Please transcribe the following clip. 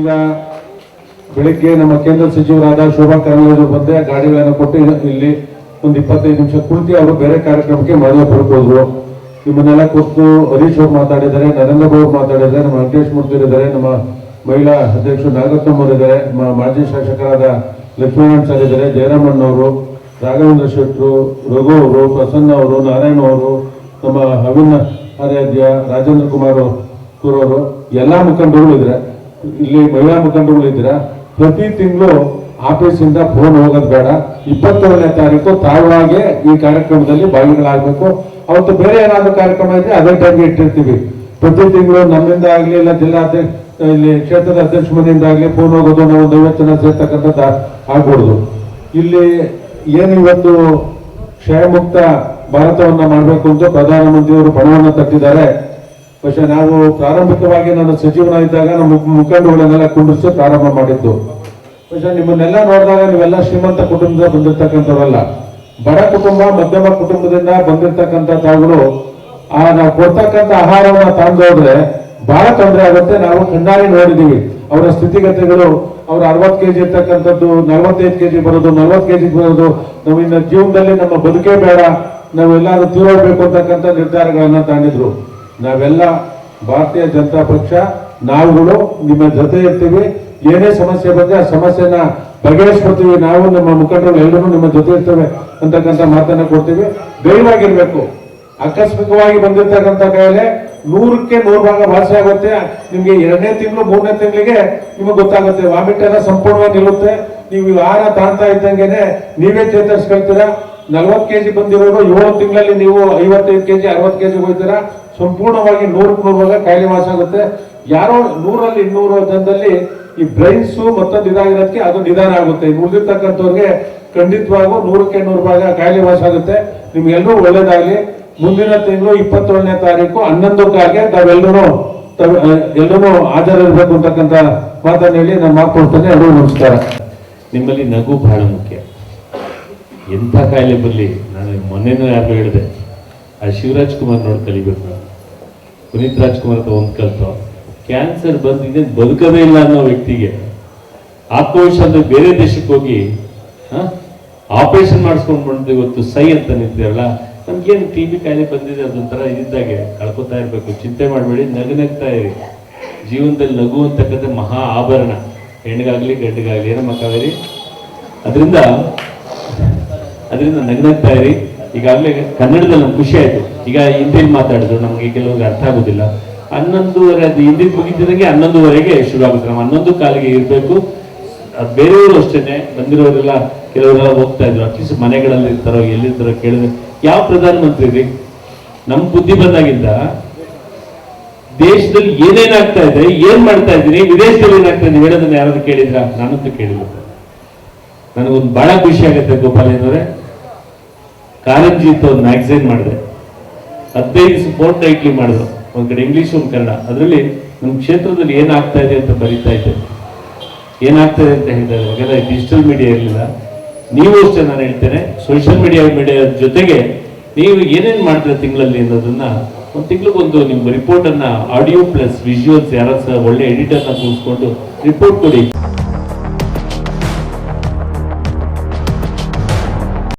ಈಗ ಬೆಳಿಗ್ಗೆ ನಮ್ಮ ಕೇಂದ್ರ ಸಚಿವರಾದ ಶೋಭಾ ಕರಂದ್ಲಾಜೆ ಬಂದೆ ಗಾಡಿಗಳನ್ನು ಕೊಟ್ಟು ಇಲ್ಲಿ ಒಂದು ಇಪ್ಪತ್ತೈದು ನಿಮಿಷ ಕುಳಿತು ಅವರು ಬೇರೆ ಕಾರ್ಯಕ್ರಮಕ್ಕೆ ಮದುವೆ ಬರ್ಕೋದ್ರು. ನಿಮ್ಮನ್ನೆಲ್ಲ ಕೂತು ಹರೀಶ್ ಅವರು ಮಾತಾಡಿದ್ದಾರೆ, ನರೇಂದ್ರ ಬಾಬು ಮಾತಾಡಿದ್ದಾರೆ, ನಮ್ಮ ವೆಂಕಟೇಶ್ ಮೂರ್ತಿ ಇದ್ದಾರೆ, ನಮ್ಮ ಮಹಿಳಾ ಅಧ್ಯಕ್ಷ ನಾಗರತ್ನಮ್ಮ ಇದ್ದಾರೆ ಮ- ಮಾಜಿ ಶಾಸಕರಾದ ಲಕ್ಷ್ಮೀನಾರಾಯಣ ಸರ್ ಇದ್ದಾರೆ ಜಯರಾಮಣ್ಣವರು ರಾಘವೇಂದ್ರ ಶೆಟ್ಟರು ರಘು ಅವರು, ಪ್ರಸನ್ನ ಅವರು, ನಾರಾಯಣ ಅವರು, ನಮ್ಮ ಅವಿನ ಆರಾಧ್ಯ ರಾಜೇಂದ್ರ ಕುಮಾರ್ ಅವರು ಎಲ್ಲ ಮುಖಂಡರು ಇದ್ರೆ ಇಲ್ಲಿ ಮಹಿಳಾ ಮುಖಂಡರು ಇದ್ದೀರಾ? ಪ್ರತಿ ತಿಂಗಳು ಆಫೀಸಿಂದ ಫೋನ್ ಹೋಗೋದು ಬೇಡ. ಇಪ್ಪತ್ತೊಂದನೇ ತಾರೀಕು ತಾವಾಗೆ ಈ ಕಾರ್ಯಕ್ರಮದಲ್ಲಿ ಭಾಗಿಗಳಾಗಬೇಕು. ಅವತ್ತು ಬೇರೆ ಏನಾದರೂ ಕಾರ್ಯಕ್ರಮ ಇದ್ರೆ ಅದೇ ಟೈಮ್ಗೆ ಇಟ್ಟಿರ್ತೀವಿ. ಪ್ರತಿ ತಿಂಗಳು ನಮ್ಮಿಂದ ಆಗಲಿ, ಇಲ್ಲ ಜಿಲ್ಲಾ ಇಲ್ಲಿ ಕ್ಷೇತ್ರದ ಅಧ್ಯಕ್ಷ ಮನೆಯಿಂದ ಆಗಲಿ ಫೋನ್ ಹೋಗೋದು ನಾವು ಒಂದು ಐವತ್ತು ಜನ ಸೇರ್ತಕ್ಕಂಥದ್ದು ಆಗ್ಬಾರ್ದು. ಇಲ್ಲಿ ಏನು ಇವತ್ತು ಕ್ಷಯಮುಕ್ತ ಭಾರತವನ್ನು ಮಾಡಬೇಕು ಅಂತ ಪ್ರಧಾನಮಂತ್ರಿಯವರು ಪಣವನ್ನು ತಟ್ಟಿದ್ದಾರೆ. പക്ഷെ ನಾವು ಪ್ರಾರಂಭಿಕವಾಗಿ ನಾನು ಸಚಿವನಾಗಿದ್ದಾಗ ನಮ್ಮ ಮುಖ- ಮುಖಂಡಗಳನ್ನೆಲ್ಲ ಕುಂಡಿಸಿ ಪ್ರಾರಂಭ ಮಾಡಿದ್ದು പക്ഷെ ನಿಮ್ಮನ್ನೆಲ್ಲ ನೋಡಿದಾಗ ನೀವೆಲ್ಲ ಶ್ರೀಮಂತ ಕುಟುಂಬದಿಂದ ಬಂದಿರ್ತಕ್ಕಂಥವ್ರಲ್ಲ ಬಡ ಕುಟುಂಬ ಮಧ್ಯಮ ಕುಟುಂಬದಿಂದ ಬಂದಿರ್ತಕ್ಕಂಥ ತಾವುಗಳು ಆ ನಾವು ಕೊಡ್ತಕ್ಕಂಥ ಆಹಾರವನ್ನ ತಂದು ಹೋದ್ರೆ ಬಹಳ ತೊಂದರೆ ಆಗುತ್ತೆ ನಾವು ಕಣ್ಣಾರಿ ನೋಡಿದೀವಿ ಅವರ ಸ್ಥಿತಿಗತಿಗಳು ಅವ್ರ ಅರವತ್ತು ಕೆಜಿ ಇರ್ತಕ್ಕಂಥದ್ದು ನಲವತ್ತೈದು ಕೆಜಿ ಬರೋದು ನಲವತ್ತು ಕೆಜಿ ಬರೋದು ನಾವು ಇನ್ನು ಜೀವನದಲ್ಲಿ ನಮ್ಮ ಬದುಕೇ ಬೇಡ ನಾವೆಲ್ಲರೂ ತೀರೋಗ್ಬೇಕು ಅಂತಕ್ಕಂಥ ನಿರ್ಧಾರಗಳನ್ನ ತಗೊಂಡಿದ್ರು ನಾವೆಲ್ಲ ಭಾರತೀಯ ಜನತಾ ಪಕ್ಷ, ನಾವುಗಳು ನಿಮ್ಮ ಜೊತೆ ಇರ್ತೀವಿ. ಏನೇ ಸಮಸ್ಯೆ ಬಂದರೆ ಆ ಸಮಸ್ಯೆನ ಬಗೆಹರಿಸ್ಕೊಡ್ತೀವಿ. ನಾವು ನಮ್ಮ ಮುಖಂಡರು ಎಲ್ಲರೂ ನಿಮ್ಮ ಜೊತೆ ಇರ್ತೇವೆ ಅಂತಕ್ಕಂಥ ಮಾತನ್ನು ಕೊಡ್ತೀವಿ. ಧೈರ್ಯವಾಗಿರ್ಬೇಕು. ಆಕಸ್ಮಿಕವಾಗಿ ಬಂದಿರ್ತಕ್ಕಂಥ ಕಾಯಿಲೆ ನೂರಕ್ಕೆ ನೂರು ಭಾಗ ಭಾಷೆ ಆಗುತ್ತೆ. ನಿಮಗೆ ಎರಡನೇ ತಿಂಗಳು, ಮೂರನೇ ತಿಂಗಳಿಗೆ ನಿಮಗೆ ಗೊತ್ತಾಗುತ್ತೆ. ವಾಮಿಟ್ ಎಲ್ಲ ಸಂಪೂರ್ಣವಾಗಿ ನಿಲ್ಲುತ್ತೆ. ನೀವು ಆಹಾರ ತಾಂತಾ ಇದ್ದಂಗೆನೆ ನೀವೇ ಚೇತರಿಸ್ಕೊಳ್ತೀರಾ? ನಲ್ವತ್ತು ಕೆಜಿ ಬಂದಿರೋರು ಏಳು ತಿಂಗಳಲ್ಲಿ ನೀವು ಐವತ್ತೈದು ಕೆಜಿ, ಅರವತ್ತು ಕೆಜಿ ಹೋಗ್ತೀರಾ? ಸಂಪೂರ್ಣವಾಗಿ ನೂರಕ್ಕೆ ನೂರು ಭಾಗ ಕಾಯಿಲೆ ವಾಸ ಆಗುತ್ತೆ. ಯಾರೋ ನೂರಲ್ಲಿ ಇನ್ನೂರು ಜನದಲ್ಲಿ ಈ ಬ್ರೈನ್ಸು ಮತ್ತೊಂದು ಇದಾಗಿರೋದಕ್ಕೆ ಅದು ನಿಧಾನ ಆಗುತ್ತೆ. ಉಳಿದಿರ್ತಕ್ಕಂಥವ್ರಿಗೆ ಖಂಡಿತವಾಗೂ ನೂರಕ್ಕೆ ನೂರು ಭಾಗ ಕಾಯಿಲೆ ವಾಸ ಆಗುತ್ತೆ. ನಿಮ್ಗೆಲ್ಲರೂ ಒಳ್ಳೇದಾಗಲಿ. ಮುಂದಿನ ತಿಂಗಳು ಇಪ್ಪತ್ತೇಳನೇ ತಾರೀಕು ಹನ್ನೊಂದಕ್ಕಾಗೆ ತಾವೆಲ್ಲರೂ ಎಲ್ಲರೂ ಹಾಜರಿರ್ಬೇಕು ಅಂತಕ್ಕಂಥ ಮಾತನ್ನು ಹೇಳಿ ನಾನು ಮಾತು ಕೊಡ್ತೇನೆ ಎಲ್ಲರೂ ನಮಸ್ಕಾರ. ನಿಮ್ಮಲ್ಲಿ ನಗು ಬಹಳ ಮುಖ್ಯ. ಎಂಥ ಕಾಯಿಲೆ ಬರಲಿ, ನಾನು ಮೊನ್ನೆನೂ ಯಾರು ಹೇಳಿದೆ. ಆ ಶಿವರಾಜ್ ಕುಮಾರ್ ನೋಡಿ ಕಲಿಬೇಕು. ಪುನೀತ್ ರಾಜ್ಕುಮಾರ್ ಅಂತ ಒಂದು ಕಲ್ತು ಕ್ಯಾನ್ಸರ್ ಬಂದಿದೆ ಬದುಕದೇ ಇಲ್ಲ ಅನ್ನೋ ವ್ಯಕ್ತಿಗೆ ಆತ್ಮವಿಶ್ವಾಸ ಅಂದ್ರೆ ಬೇರೆ ದೇಶಕ್ಕೆ ಹೋಗಿ ಆಪರೇಷನ್ ಮಾಡಿಸ್ಕೊಂಡು ಬಂದು ಇವತ್ತು ಸೈ ಅಂತ ನಿಂತಿರಲ್ಲ ನಮ್ಗೇನು ಟಿ ಬಿ ಕಾಯಿಲೆ ಬಂದಿದೆ ಅದೊಂಥರ ಇದ್ದಾಗೆ ಕಳ್ಕೊತಾ ಇರಬೇಕು. ಚಿಂತೆ ಮಾಡಬೇಡಿ, ನಗು ನಗ್ತಾ ಇರಿ. ಜೀವನದಲ್ಲಿ ನಗು ಅಂತಕ್ಕಂಥ ಮಹಾ ಆಭರಣ. ಹೆಣ್ಣಿಗಾಗಲಿ ಗಂಡಿಗಾಗ್ಲಿ, ಏನಮ್ಮ ಕಾವೇರಿ? ಅದರಿಂದ ಅದರಿಂದ ನಗ್ನಗ್ತಾ ಇರಿ. ಈಗಾಗಲೇ ಕನ್ನಡದಲ್ಲಿ ನಮ್ಗೆ ಖುಷಿ ಆಯ್ತು. ಈಗ ಹಿಂದಿಲಿ ಮಾತಾಡಿದ್ರು, ನಮಗೆ ಕೆಲವ್ರಿಗೆ ಅರ್ಥ ಆಗೋದಿಲ್ಲ. ಹನ್ನೊಂದುವರೆ ಅದು ಹಿಂದಿನ ಮುಗಿತಿದಂಗೆ ಹನ್ನೊಂದುವರೆಗೆ ಶುರು ಆಗುತ್ತೆ ನಾವು ಹನ್ನೊಂದು ಕಾಲಿಗೆ ಇರಬೇಕು. ಬೇರೆಯವರು ಅಷ್ಟೇನೆ, ಬಂದಿರೋರೆಲ್ಲ ಕೆಲವರೆಲ್ಲ ಹೋಗ್ತಾ ಇದ್ರು. ಅಟ್ಲೀಸ್ಟ್ ಮನೆಗಳಲ್ಲಿ ಇರ್ತಾರೋ, ಎಲ್ಲಿರ್ತಾರೋ ಕೇಳಿದ್ರೆ, ಯಾವ ಪ್ರಧಾನಮಂತ್ರಿ ರೀ? ನಮ್ ಬುದ್ಧಿ ಬಂದಾಗಿಂದ ದೇಶದಲ್ಲಿ ಏನೇನಾಗ್ತಾ ಇದೆ, ಏನ್ ಮಾಡ್ತಾ ಇದ್ದೀರಿ ವಿದೇಶದಲ್ಲಿ ಏನಾಗ್ತಾ ಇದೆ ಹೇಳೋದನ್ನ ಯಾರಾದ್ರೂ ಕೇಳಿದ್ರ? ನಾನಂತೂ ಕೇಳಿಲ್ಲ. ನನಗೊಂದು ಬಹಳ ಖುಷಿ ಆಗುತ್ತೆ ಗೋಪಾಲಯ್ಯನವರೇ. ಕಾರಂಜಿ ಅಂತ ಒಂದು ಮ್ಯಾಗಝೈನ್ ಮಾಡಿದೆ. ಹದಿನೈದು ಫೋರ್ಟ್ ನೈಟ್ಲಿ ಮಾಡಿದ್ರು. ಒಂದು ಕಡೆ ಇಂಗ್ಲಿಷ್ ಒಂದು ಕನ್ನಡ. ಅದರಲ್ಲಿ ನಮ್ಮ ಕ್ಷೇತ್ರದಲ್ಲಿ ಏನಾಗ್ತಾ ಇದೆ ಅಂತ ಬರೀತಾ ಇದ್ದೆ. ಇದೆ ಅಂತ ಹೇಳಿದ್ದಾರೆ. ಯಾಕಂದರೆ ಡಿಜಿಟಲ್ ಮೀಡಿಯಾ ಇರಲಿಲ್ಲ. ನೀವು ಅಷ್ಟೇ ನಾನು ಹೇಳ್ತೇನೆ. ಸೋಷಿಯಲ್ ಮೀಡಿಯಾ ಮೀಡಿಯಾ ಜೊತೆಗೆ ನೀವು ಏನೇನು ಮಾಡ್ತೀರ ತಿಂಗಳಲ್ಲಿ ಅನ್ನೋದನ್ನ ಒಂದು ತಿಂಗಳಿಗೊಂದು ನಿಮ್ಮ ರಿಪೋರ್ಟನ್ನು ಆಡಿಯೋ ಪ್ಲಸ್ ವಿಜುವಲ್ಸ್ ಯಾರ ಒಳ್ಳೆ ಎಡಿಟರ್ನ ಕೂರಿಸ್ಕೊಂಡು ರಿಪೋರ್ಟ್ ಕೊಡಿ.